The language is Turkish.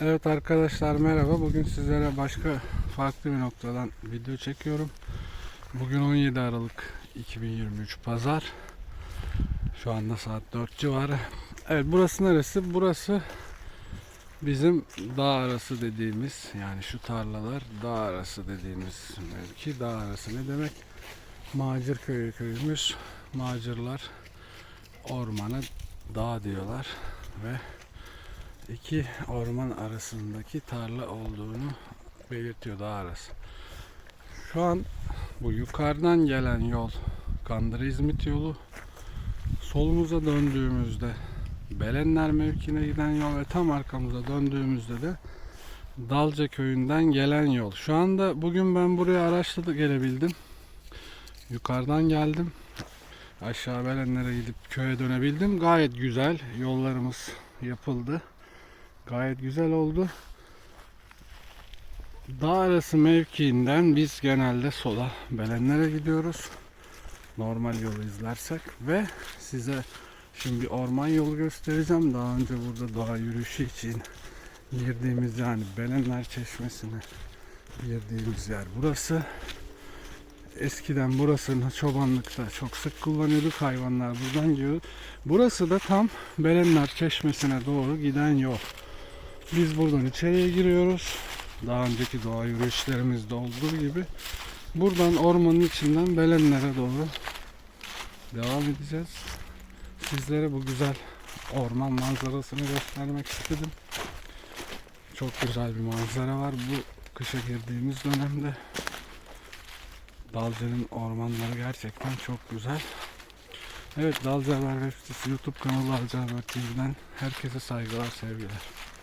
Evet arkadaşlar merhaba. Bugün sizlere başka farklı bir noktadan video çekiyorum. Bugün 17 Aralık 2023 Pazar. Şu anda saat 4 civarı. Evet burası neresi? Burası bizim dağ arası dediğimiz yani şu tarlalar dağ arası dediğimiz mevki. Dağ arası ne demek? Macir köyü köyümüz. Macirlar ormana dağ diyorlar ve iki orman arasındaki tarla olduğunu belirtiyor dağ arası. Şu an bu yukarıdan gelen yol Kandıra İzmit yolu. Solumuza döndüğümüzde Belenler mevkine giden yol ve tam arkamıza döndüğümüzde de Dalca köyünden gelen yol. Şu anda bugün ben buraya araçla da gelebildim. Yukarıdan geldim. Aşağı Belenlere gidip köye dönebildim. Gayet güzel. Yollarımız yapıldı. Gayet güzel oldu. Dağ arası mevkiinden biz genelde sola Belenlere gidiyoruz. Normal yolu izlersek ve size şimdi bir orman yolu göstereceğim. Daha önce burada doğa yürüyüşü için girdiğimiz yani Belenler Çeşmesi'ne girdiğimiz yer burası. Eskiden burasını çobanlıkta çok sık kullanıyorduk. Hayvanlar buradan gidiyordu. Burası da tam Belenler Çeşmesi'ne doğru giden yol. Biz buradan içeriye giriyoruz. Daha önceki doğa yürüyüşlerimizde olduğu gibi. Buradan ormanın içinden Belenlere doğru devam edeceğiz. Sizlere bu güzel orman manzarasını göstermek istedim. Çok güzel bir manzara var bu kışa girdiğimiz dönemde. Dalca'nın ormanları gerçekten çok güzel. Evet Dalca Haber Web sitesi YouTube kanalı Dalca Haber TV'den herkese saygılar sevgiler.